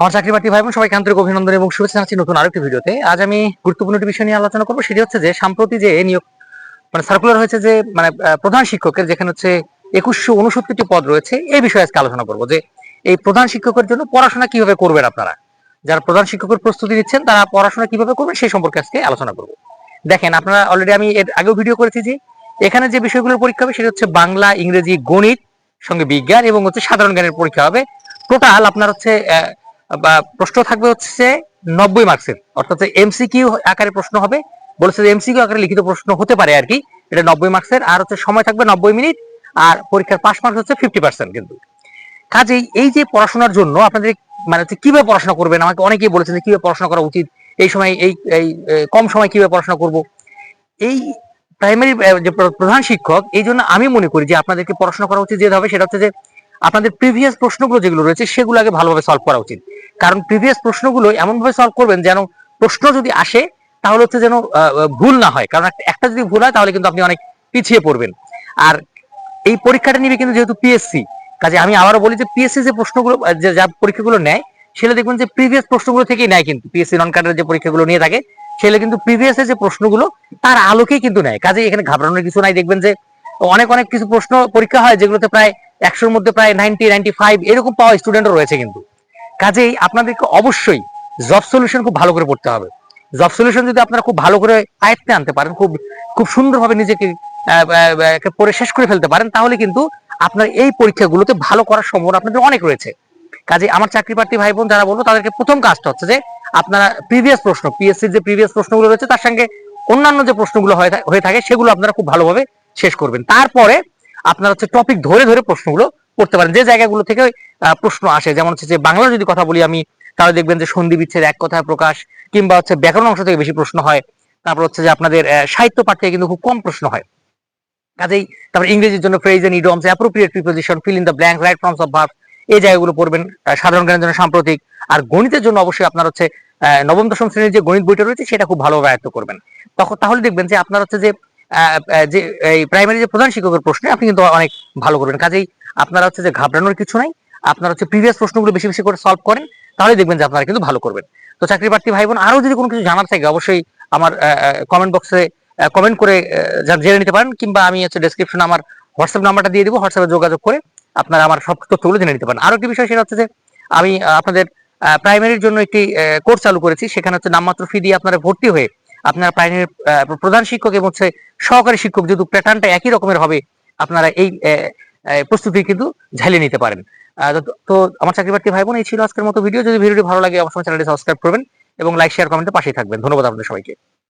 আমার চাকরি প্রার্থী ভাই বোন, সবাইকে আন্তরিক অভিনন্দন এবং শুভেচ্ছা জানাচ্ছি নতুন আরেকটি ভিডিওতে। আজ আমি গুরুত্বপূর্ণ একটি বিষয় নিয়ে আলোচনা করব, সেটি হচ্ছে যে সম্প্রতি যে নিয়োগ মানে সার্কুলার হয়েছে যে মানে প্রধান শিক্ষকের যেখানে হচ্ছে একুশশো উনসত্তরটি পদ রয়েছে, এই বিষয়ে আজকে আলোচনা করব যে এই প্রধান শিক্ষকের জন্য পড়াশোনা কীভাবে করবেন আপনারা? যারা প্রধান শিক্ষকের প্রস্তুতি নিচ্ছেন, তারা পড়াশোনা কীভাবে করবেন সেই সম্পর্কে আজকে আলোচনা করব। দেখেন, আপনারা অলরেডি আমি এর আগেও ভিডিও করেছি যে, এখানে যে বিষয়গুলোর পরীক্ষা হবে, সেটা হচ্ছে বাংলা, ইংরেজি, গণিত, সঙ্গে বিজ্ঞান এবং হচ্ছে সাধারণ জ্ঞানের পরীক্ষা হবে। টোটাল আপনার হচ্ছে বা প্রশ্ন থাকবে হচ্ছে নব্বই মার্কসের অর্থাৎ এমসিকিউ আকারে প্রশ্ন হবে, বলেছে এমসিকিউ আকারে লিখিত প্রশ্ন হতে পারে আর কি। এটা নব্বই মার্কসের আর হচ্ছে সময় থাকবে নব্বই মিনিট, আর পরীক্ষার পাস মার্কস হচ্ছে ফিফটি পার্সেন্ট কিন্তু। কাজেই এই যে পড়াশোনার জন্য আপনাদের মানে হচ্ছে কীভাবে পড়াশোনা করবেন, আমাকে অনেকেই বলেছেন যে কীভাবে পড়াশোনা করা উচিত, এই সময় এই এই কম সময় কীভাবে পড়াশোনা করব। এই প্রাইমারি যে প্রধান শিক্ষক, এই জন্য আমি মনে করি যে আপনাদেরকে পড়াশোনা করা উচিত যেতে হবে সেটা হচ্ছে যে আপনাদের প্রিভিয়াস প্রশ্নগুলো যেগুলো রয়েছে, সেগুলো আগে ভালোভাবে সলভ করা উচিত। কারণ প্রিভিয়াস প্রশ্নগুলো এমন ভাবে সলভ করবেন যেন প্রশ্ন যদি আসে, তাহলে হচ্ছে যেন ভুল না হয়। কারণ একটা যদি ভুল হয়, তাহলে কিন্তু আপনি অনেক পিছিয়ে পড়বেন। আর এই পরীক্ষাটা নিবে কিন্তু যেহেতু পিএসসি কাজে আমি আবারও বলি যে পিএসসি যে প্রশ্নগুলো যা পরীক্ষাগুলো নেয়, সেটা দেখবেন যে প্রিভিয়াস প্রশ্নগুলো থেকেই নেয় কিন্তু। পিএসসি নন কার্ডের যে পরীক্ষাগুলো নিয়ে থাকে, সেগুলো কিন্তু প্রিভিয়াস যে প্রশ্নগুলো, তার আলোকেই কিন্তু নেয়। কাজে এখানে ঘাবড়ানোর কিছু নাই। দেখবেন যে অনেক অনেক কিছু প্রশ্ন পরীক্ষা হয়, যেগুলোতে প্রায় একশোর মধ্যে প্রায় নাইনটি নাইনটি ফাইভ এরকম পাওয়া স্টুডেন্টও রয়েছে কিন্তু। কাজেই আপনাদেরকে অবশ্যই জব সলিউশন খুব ভালো করে পড়তে হবে। জব সলিউশন যদি আপনারা খুব ভালো করে আয়ত্তে আনতে পারেন, খুব খুব সুন্দরভাবে নিজেকে পড়ে শেষ করে ফেলতে পারেন, তাহলে কিন্তু আপনার এই পরীক্ষাগুলোতে ভালো করার সম্ভাবনা আপনাদের অনেক রয়েছে। কাজে আমার চাকরি প্রার্থী ভাই বোন যারা বলব তাদেরকে প্রথম কাজটা হচ্ছে যে আপনারা প্রিভিয়াস প্রশ্ন পিএসসির যে প্রিভিয়াস প্রশ্নগুলো রয়েছে, তার সঙ্গে অন্যান্য যে প্রশ্নগুলো হয়ে থাকে, সেগুলো আপনারা খুব ভালোভাবে শেষ করবেন। তারপরে আপনারা হচ্ছে টপিক ধরে ধরে প্রশ্নগুলো করতে পারেন। যে জায়গাগুলো থেকে প্রশ্ন আসে, যেমন হচ্ছে যে বাংলা যদি কথা বলি আমি, তাহলে দেখবেন যে সন্ধি বিচ্ছেদ এক কথায় প্রকাশ, কিংবা হচ্ছে ব্যাকরণ অংশ থেকে বেশি প্রশ্ন হয়। তারপর হচ্ছে যে আপনাদের সাহিত্য পাঠ থেকে কিন্তু খুব কম প্রশ্ন হয়। কাজেই তারপর ইংরেজির জন্য phrase and idioms appropriate preposition fill in the blank right forms of verb এই জায়গাগুলো পড়বেন সাধারণ জ্ঞানের জন্য সাম্প্রতিক। আর গণিতের জন্য অবশ্যই আপনার হচ্ছে নবম দশম শ্রেণির যে গণিত বইটা রয়েছে, সেটা খুব ভালোভাবে আয়ত্ত করবেন। তখন তাহলে দেখবেন যে আপনার হচ্ছে যে যে, এই প্রাইমারি যে প্রধান শিক্ষকের প্রশ্নে আপনি কিন্তু অনেক ভালো করবেন। কাজেই আপনারা হচ্ছে যে ঘাবড়ানোর কিছু নাই, আপনারা হচ্ছে প্রিভিয়াস প্রশ্নগুলো বেশি বেশি করে সলভ করেন, তাহলে দেখবেন যে আপনারা কিন্তু ভালো করবেন। তো চাকরি প্রার্থী ভাই বোন আরও যদি কোনো কিছু জানার থাকে, অবশ্যই আমার কমেন্ট বক্সে কমেন্ট করে জেনে নিতে পারেন, কিংবা আমি হচ্ছে ডেসক্রিপশনে আমার হোয়াটসঅ্যাপ নাম্বারটা দিয়ে দিব হোয়াটসঅ্যাপে যোগাযোগ করে আপনারা আমার সব তথ্যগুলো জেনে নিতে পারেন। আরও একটি বিষয় সেটা হচ্ছে যে আমি আপনাদের প্রাইমারির জন্য একটি কোর্স চালু করেছি, সেখানে হচ্ছে নামমাত্র ফি দিয়ে আপনারা ভর্তি হয়ে আপনারা প্রাইমারি প্রধান শিক্ষক এবং হচ্ছে সহকারী শিক্ষক যেহেতু প্যাটার্নটা একই রকমের হবে, আপনারা এই প্রস্তুতি কিন্তু ঝালিয়ে নিতে পারেন। তো আমার চাকরি প্রার্থী ভাই বোন, এই ছিল আজকের মতো ভিডিও। যদি ভিডিওটি ভালো লাগে, অবশ্যই চ্যানেলটি সাবস্ক্রাইব করবেন এবং লাইক, শেয়ার, কমেন্টে পাশেই থাকবেন। ধন্যবাদ আপনাদের সবাইকে।